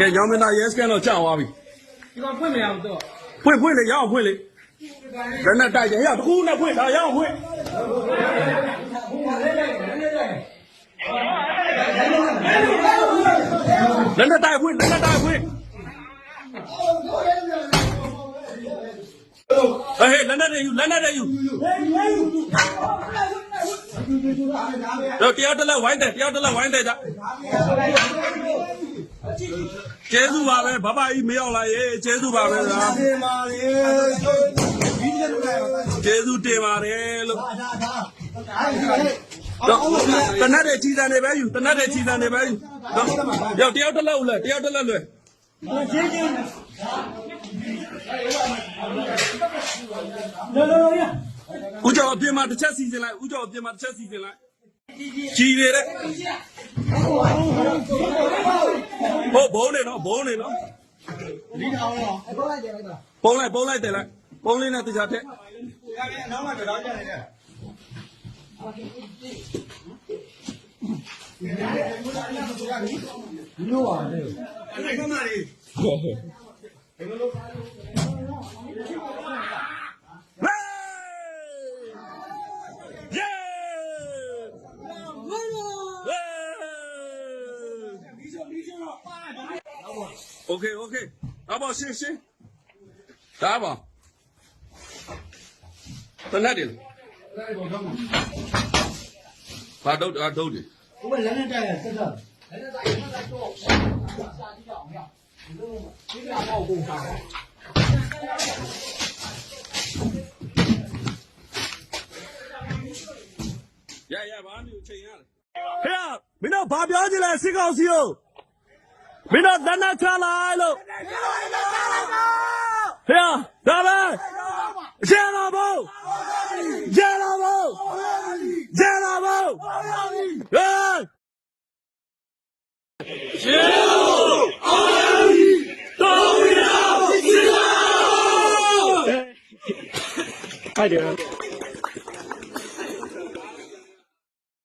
ကဲရောင်မင်းသား yes scan တော့ကြာသွားပြီဒီကောင်ဖွင့်မရဘူးတော့ဖွင့်ဖွင့်လေရအောင်ဖွင့်လေဘယ်နဲ့တိုက်ကြရတခုနဲ့ဖွင့်ဒါရအောင်ဖွင့်လက်နဲ့တိုက်ဖွင့်လက်နဲ့တိုက်ဖွင့်ဟေးလက်နဲ့တွေယူလက်နဲ့တွေယူတော့တရားတက်လက်ဝိုင်းတယ်တရားတက်လက်ဝိုင်းတယ်ကြ ကျေးဇူးပါပဲဘဘကြီးမရောက်လာရေကျေးဇူးပါပဲဗျာတင်ပါလေဒီနေ့တော့လာပါကျေးဇူးတင်ပါတယ်လို့ဒါဒါဒါတော့တနတ်တဲ့ချီတန်တွေပဲယူတနတ်တဲ့ချီတန်တွေပဲယူတော့ရောက်တယောက်တစ်လက်ဦးလဲတယောက်တစ်လက်လွယ်ရှင်းရှင်းလောလောလောရဦးကျော်အပြင်မှာတစ်ချက်စီစဉ်လိုက်ဦးကျော်အပြင်မှာတစ်ချက်စီစဉ်လိုက်ကြီးရတဲ့ဟုတ် ဘုံနေနော်ဘုံနေနော်ဒီအောင်ရောဘောလိုက်တယ်လိုက်တာပုံလိုက်ပုံလိုက်တယ်လိုက်ပုံလေးနဲ့တခြားထက်ရခဲ့နောက်မှကြောက်ကြနေတယ်ဒီလိုပါလေအဲ့ဒါကမှလေ OK OK，阿宝行行，打吧，在哪里了？把豆啊豆的。我人人在这个，人人在人在做，下地叫没有？你这你俩把我供上。ရရဘာမျိုးချိန်ရလဲခင်ဗျာမင်းတို့ဘာပြောကြလဲစစ်ကောင်စီကို မင်းတို့တနတ်ချလိုက်လို့ဟဲ့ဒါပဲကျန်လာဖို့ကျ